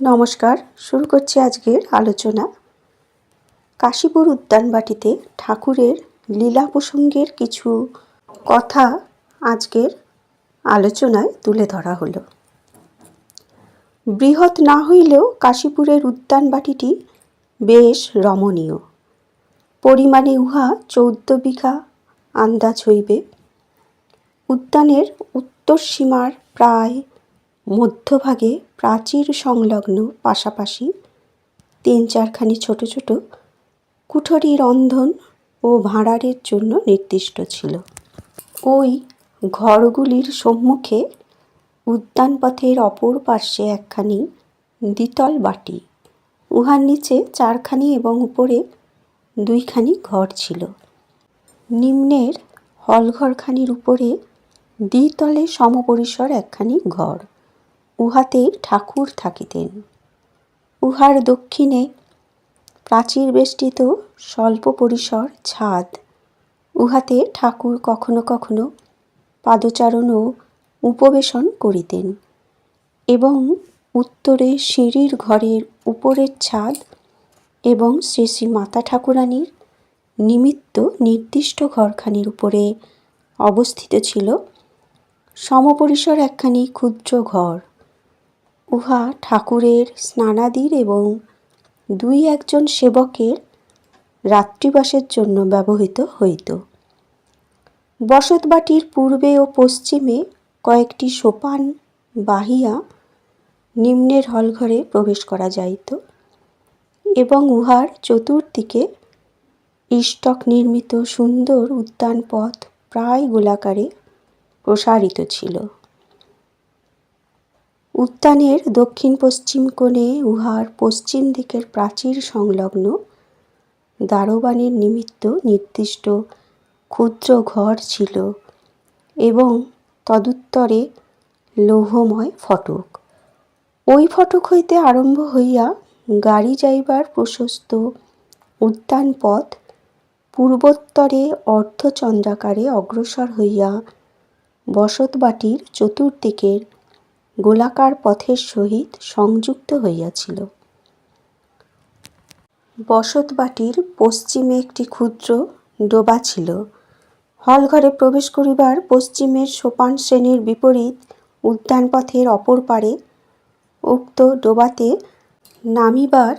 নমস্কার, শুরু করছি আজকের আলোচনা। কাশীপুর উদ্যানবাটিতে ঠাকুরের লীলা প্রসঙ্গের কিছু কথা আজকের আলোচনায় তুলে ধরা হলো। বৃহৎ না হইলেও কাশীপুরের উদ্যানবাটিটি বেশ রমণীয়। পরিমাণে উহা চৌদ্দ বিঘা আন্দাজ হইবে। উদ্যানের উত্তর সীমার প্রায় মধ্যভাগে প্রাচীর সংলগ্ন পাশাপাশি তিন চারখানি ছোট ছোট কুঠরি রন্ধন ও ভাঁড়ারের জন্য নির্দিষ্ট ছিল। ওই ঘরগুলির সম্মুখে উদ্যান পথের অপর পার্শ্বে একখানি দ্বিতল বাটি, উহার নিচে চারখানি এবং উপরে দুইখানি ঘর ছিল। নিম্নের হলঘরখানির উপরে দ্বিতলে সমপরিসর একখানি ঘর। উহাতে ঠাকুর থাকিতেন। উহার দক্ষিণে প্রাচীর বেষ্টিত স্বল্প পরিসর ছাদ। উহাতে ঠাকুর কখনো কখনো পাদচারণ ও উপবেশন করিতেন এবং উত্তরে সিঁড়ির ঘরের উপরের ছাদ এবং শ্রী শ্রী মাতা ঠাকুরানীর নিমিত্ত নির্দিষ্ট ঘরখানির উপরে অবস্থিত ছিল। সমপরিসর একখানি ক্ষুদ্র ঘর। উহা ঠাকুরের স্নানাদির এবং দুই একজন সেবকের রাত্রিবাসের জন্য ব্যবহৃত হইত। বসতবাটির পূর্বে ও পশ্চিমে কয়েকটি সোপান বাহিয়া নিম্নের হলঘরে প্রবেশ করা যাইত এবং উহার চতুর্দিকে ইষ্টক নির্মিত সুন্দর উদ্যান পথ প্রায় গোলাকারে প্রসারিত ছিল। উদ্যানের দক্ষিণ পশ্চিম কোণে উহার পশ্চিম দিকের প্রাচীর সংলগ্ন দারোবানের নিমিত্ত নির্দিষ্ট ক্ষুদ্র ঘর ছিল এবং তদুত্তরে লৌহময় ফটক। ওই ফটক হইতে আরম্ভ হইয়া গাড়ি যাইবার প্রশস্ত উদ্যান পথ পূর্বোত্তরে অর্ধচন্দ্রাকারে অগ্রসর হইয়া বসতবাটির চতুর্দিকের গোলাকার পথের সহিত সংযুক্ত হইয়াছিল। বসতবাটির পশ্চিমে একটি ক্ষুদ্র ডোবা ছিল। হলঘরে প্রবেশ করিবার পশ্চিমের সোপান শ্রেণির বিপরীত উদ্যানপথের অপর পারে উক্ত ডোবাতে নামিবার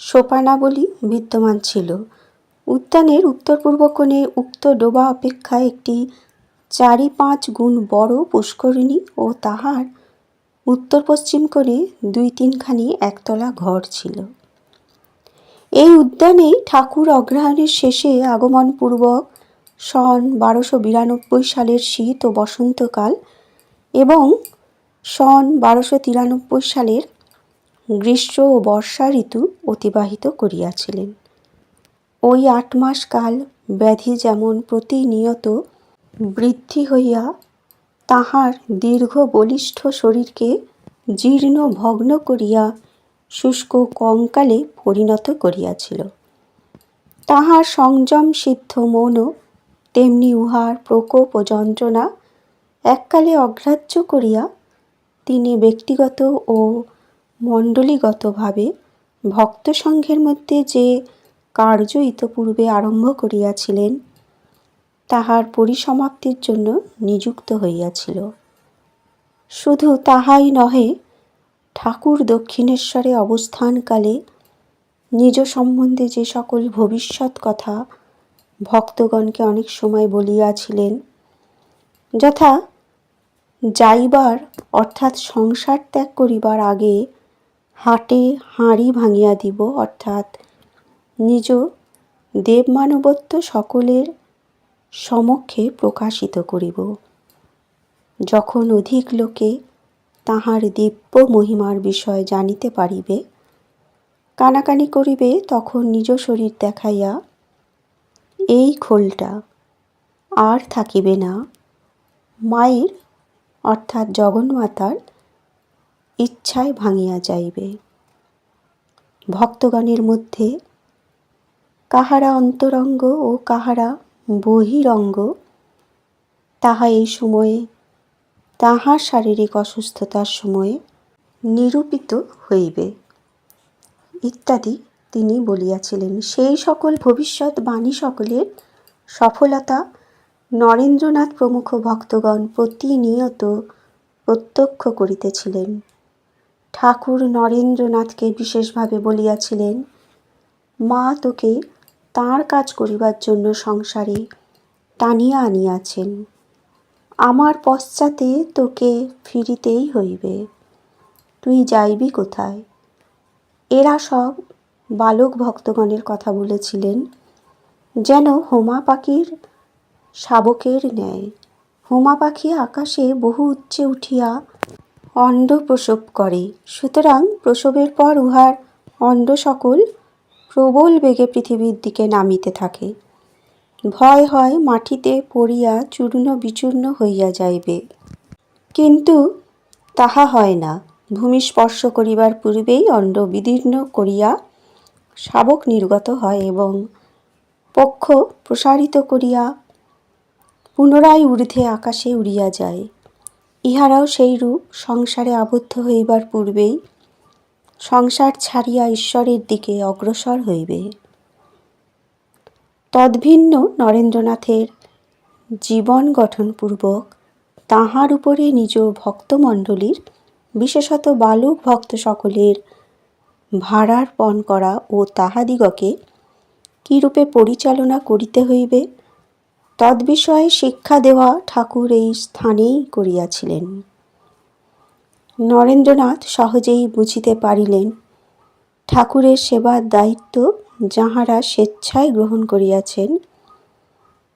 সোপানাবলী বিদ্যমান ছিল। উদ্যানের উত্তর পূর্ব কোণে উক্ত ডোবা অপেক্ষা একটি চারি পাঁচ গুণ বড় পুষ্করিণী ও তাহার উত্তর পশ্চিম করে দুই তিনখানি একতলা ঘর ছিল। এই উদ্যানেই ঠাকুর অগ্রহায়ণের শেষে আগমন পূর্বক সন বারোশো বিরানব্বই সালের শীত ও বসন্তকাল এবং সন বারোশো তিরানব্বই সালের গ্রীষ্ম ও বর্ষা ঋতু অতিবাহিত করিয়াছিলেন। ওই আট মাস কাল ব্যাধি যেমন প্রতিনিয়ত বৃদ্ধি হইয়া তাহার দীর্ঘ বলিষ্ঠ শরীরকে জীর্ণ ভগ্ন করিয়া শুষ্ক কঙ্কালে পরিণত করিয়াছিল। তাহার সংযম সিদ্ধ মনও তেমনি উহার প্রকোপ ও যন্ত্রণা এককালে অগ্রাহ্য করিয়া তিনি ব্যক্তিগত ও মণ্ডলীগতভাবে ভক্ত সংঘের মধ্যে যে কার্য ইতপূর্বে আরম্ভ করিয়াছিলেন তাহার পরিসমাপ্তির জন্য নিযুক্ত হইয়াছিল। শুধু তাহাই নহে, ঠাকুর দক্ষিণেশ্বরে অবস্থানকালে নিজ সম্বন্ধে যে সকল ভবিষ্যৎ কথা ভক্তগণকে অনেক সময় বলিয়াছিলেন, যথা যাইবার অর্থাৎ সংসার ত্যাগ করিবার আগে হাটে হাঁড়ি ভাঙিয়া দিব, অর্থাৎ নিজ দেবমানবত্ব সকলের সমক্ষে প্রকাশিত করিব। যখন অধিক লোকে তাহার দিব্য মহিমার বিষয় জানিতে পারিবে, কানাকানি করিবে, তখন নিজ শরীর দেখাইয়া, এই খোলটা আর থাকিবে না। মায়ের, অর্থাৎ জগন্মাতার, ইচ্ছায় ভাঙিয়া যাইবে। ভক্তগণের মধ্যে কাহারা অন্তরঙ্গ ও কাহারা বহিরঙ্গ, তাহা এই সময়ে, তাহার শারীরিক অসুস্থতার সময়ে নিরূপিত হইবে। ইত্যাদি তিনি বলিয়াছিলেন। সেই সকল ভবিষ্যৎ বাণী সকলের সফলতা নরেন্দ্রনাথ প্রমুখ ভক্তগণ প্রতিনিয়ত প্রত্যক্ষ করিতেছিলেন। ঠাকুর নরেন্দ্রনাথকে বিশেষভাবে বলিয়াছিলেন, মা তোকে তাঁর কাজ করিবার জন্য সংসারে টানিয়া আনিয়াছেন। আমার পশ্চাতে তোকে ফিরিতেই হইবে। তুই যাইবি কোথায়? এরা সব বালক ভক্তগণের কথা বলেছিলেন, যেন হোমা পাখির শাবকের ন্যায়। হোমা পাখি আকাশে বহু উচ্চে উঠিয়া অণ্ড প্রসব করে, সুতরাং প্রসবের পর উহার অণ্ড সকল প্রবল বেগে পৃথিবীর দিকে নামিতে থাকে। ভয় হয় মাটিতে পড়িয়া চূর্ণ বিচূর্ণ হইয়া যাইবে। কিন্তু তাহা হয় না। ভূমি স্পর্শ করিবার পূর্বেই অণ্ড বিদীর্ণ করিয়া শাবক নির্গত হয় এবং পক্ষ প্রসারিত করিয়া পুনরায় ঊর্ধ্বে আকাশে উড়িয়া যায়। ইহারাও সেই রূপ সংসারে আবদ্ধ হইবার পূর্বেই সংসার ছাড়িয়া ঈশ্বরের দিকে অগ্রসর হইবে। তদ্ভিন্ন নরেন্দ্রনাথের জীবন গঠনপূর্বক তাহার উপরে নিজ ভক্তমণ্ডলীর, বিশেষত বালক ভক্ত সকলের ভাড়ার্পণ করা ও তাহাদিগকে কীরূপে পরিচালনা করিতে হইবে, তদ্বিষয়ে শিক্ষা দেওয়া ঠাকুর এই স্থানেই করিয়াছিলেন। নরেন্দ্রনাথ সহজেই বুঝিতে পারিলেন, ঠাকুরের সেবার দায়িত্ব যাহারা স্বেচ্ছায় গ্রহণ করিয়াছেন,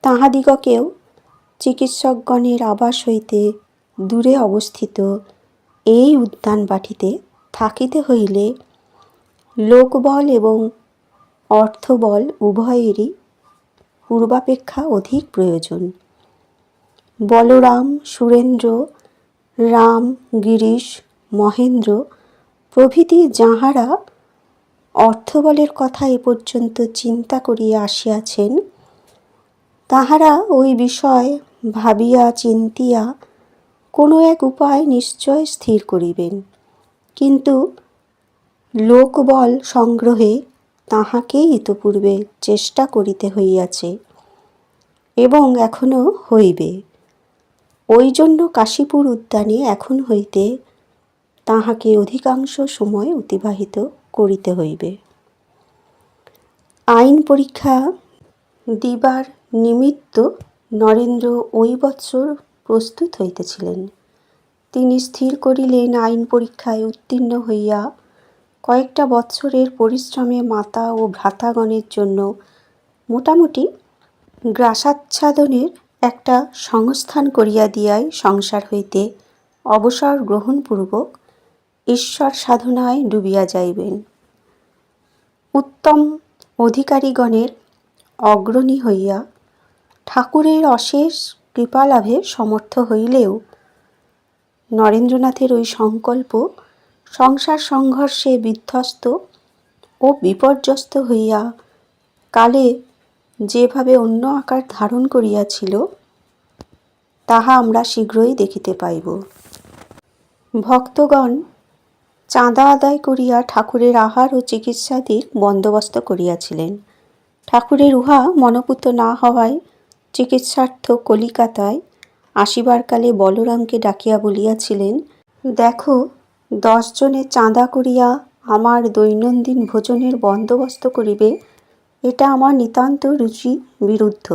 তাহাদিগকেও চিকিৎসকগণের আবাস হইতে দূরে অবস্থিত এই উদ্যান বাটিতে থাকিতে হইলে লোকবল এবং অর্থবল উভয়েরই পূর্বাপেক্ষা অধিক প্রয়োজন। বলরাম, সুরেন্দ্র রাম, গিরিশ, মহেন্দ্র প্রভৃতি যাহারা অর্থবলের কথা এ পর্যন্ত চিন্তা করিয়া আসিয়াছেন, তাহারা ওই বিষয় ভাবিয়া চিন্তিয়া কোনো এক উপায় নিশ্চয় স্থির করিবেন। কিন্তু লোকবল সংগ্রহে তাহাকেই ইতপূর্বে চেষ্টা করিতে হইয়াছে এবং এখনও হইবে। ওই জন্য কাশীপুর উদ্যানে এখন হইতে তাহাকে অধিকাংশ সময় অতিবাহিত করিতে হইবে। আইন পরীক্ষা দিবার নিমিত্ত নরেন্দ্র ওই বৎসর প্রস্তুত হইতেছিলেন। তিনি স্থির করিলেন আইন পরীক্ষায় উত্তীর্ণ হইয়া কয়েকটা বৎসরের পরিশ্রমে মাতা ও ভ্রাতাগণের জন্য মোটামুটি গ্রাসাচ্ছাদনের একটা সংস্থান করিয়া দিয়াই সংসার হইতে অবসর গ্রহণপূর্বক ঈশ্বর সাধনায় ডুবিয়া যাইবেন। উত্তম অধিকারীগণের অগ্রণী হইয়া ঠাকুরের অশেষ কৃপালাভে সমর্থ হইলেও নরেন্দ্রনাথের ওই সংকল্প সংসার সংঘর্ষে বিধ্বস্ত ও বিপর্যস্ত হইয়া কালে যেভাবে অন্য আকার ধারণ করিয়াছিল, তাহা আমরা শীঘ্রই দেখিতে পাইব। ভক্তগণ চাঁদা আদায় করিয়া ঠাকুরের আহার ও চিকিৎসাদির বন্দোবস্ত করিয়াছিলেন। ঠাকুরের উহা মনোপুত না হওয়ায় চিকিৎসার্থ কলিকাতায় আসিবার কালে বলরামকে ডাকিয়া বলিয়াছিলেন, দেখো, দশজনে চাঁদা করিয়া আমার দৈনন্দিন ভোজনের বন্দোবস্ত করিবে এটা আমার নিতান্ত রুচি বিরুদ্ধ।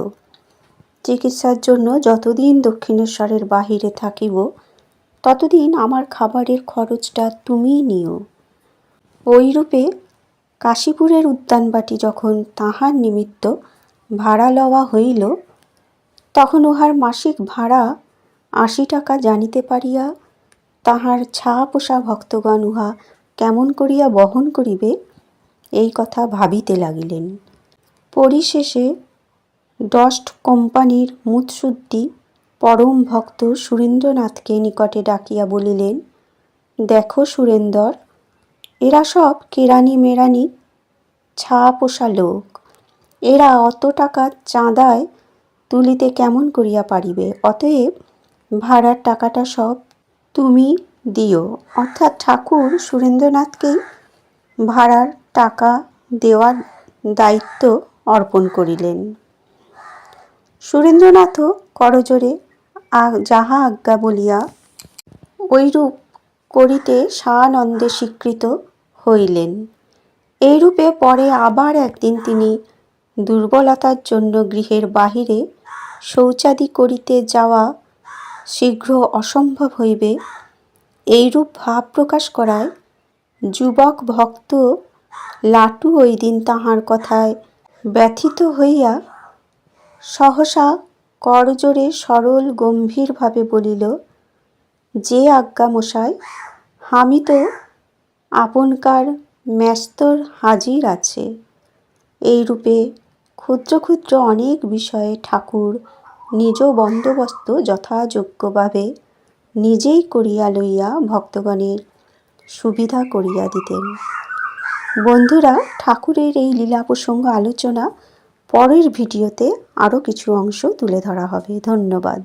চিকিৎসার জন্য যতদিন দক্ষিণেশ্বরের বাহিরে থাকিব, ততদিন আমার খাবারের খরচটা তুমিই নিও। ওইরূপে কাশীপুরের উদ্যানবাটি যখন তাহার নিমিত্ত ভাড়া লওয়া হইল, তখন উহার মাসিক ভাড়া আশি টাকা জানিতে পারিয়া তাহার ছা পোষা ভক্তগণ উহা কেমন করিয়া বহন করিবে, এই কথা ভাবিতে লাগিলেন। পরিশেষে ডস্ট কোম্পানির মুৎসুদ্দি পরম ভক্ত সুরেন্দ্রনাথকে নিকটে ডাকিয়া বলিলেন, দেখো সুরেন্দর, এরা সব কেরানি মেরানি ছা পোষা লোক। এরা অত টাকা চাঁদায় তুলিতে কেমন করিয়া পারিবে? অতএব ভাড়ার টাকাটা সব তুমি দিও। অর্থাৎ ঠাকুর সুরেন্দ্রনাথকেই ভাড়ার টাকা দেওয়ার দায়িত্ব অর্পণ করিলেন। সুরেন্দ্রনাথও করজোরে যাহা আজ্ঞা বলিয়া ঐরূপ করিতে সানন্দে স্বীকৃত হইলেন। এইরূপে পরে আবার একদিন তিনি দুর্বলতার জন্য গৃহের বাহিরে শৌচাদি করিতে যাওয়া শীঘ্র অসম্ভব হইবে, এইরূপ ভাব প্রকাশ করায় যুবক ভক্ত লাটু ওই দিন তাহার কথায় ব্যথিত হইয়া সহসা করজোরে সরল গম্ভীরভাবে বলিল, যে আজ্ঞা মশাই, আমি তো আপনকার ম্যাস্তর হাজির আছে। এইরূপে ক্ষুদ্র ক্ষুদ্র অনেক বিষয়ে ঠাকুর নিজ বন্দোবস্ত যথাযোগ্যভাবে নিজেই করিয়া লইয়া ভক্তগণের সুবিধা করিয়া দিতেন। বন্ধুরা, ঠাকুরের এই লীলা প্রসঙ্গ আলোচনা পরের ভিডিওতে আরও কিছু অংশ তুলে ধরা হবে। ধন্যবাদ।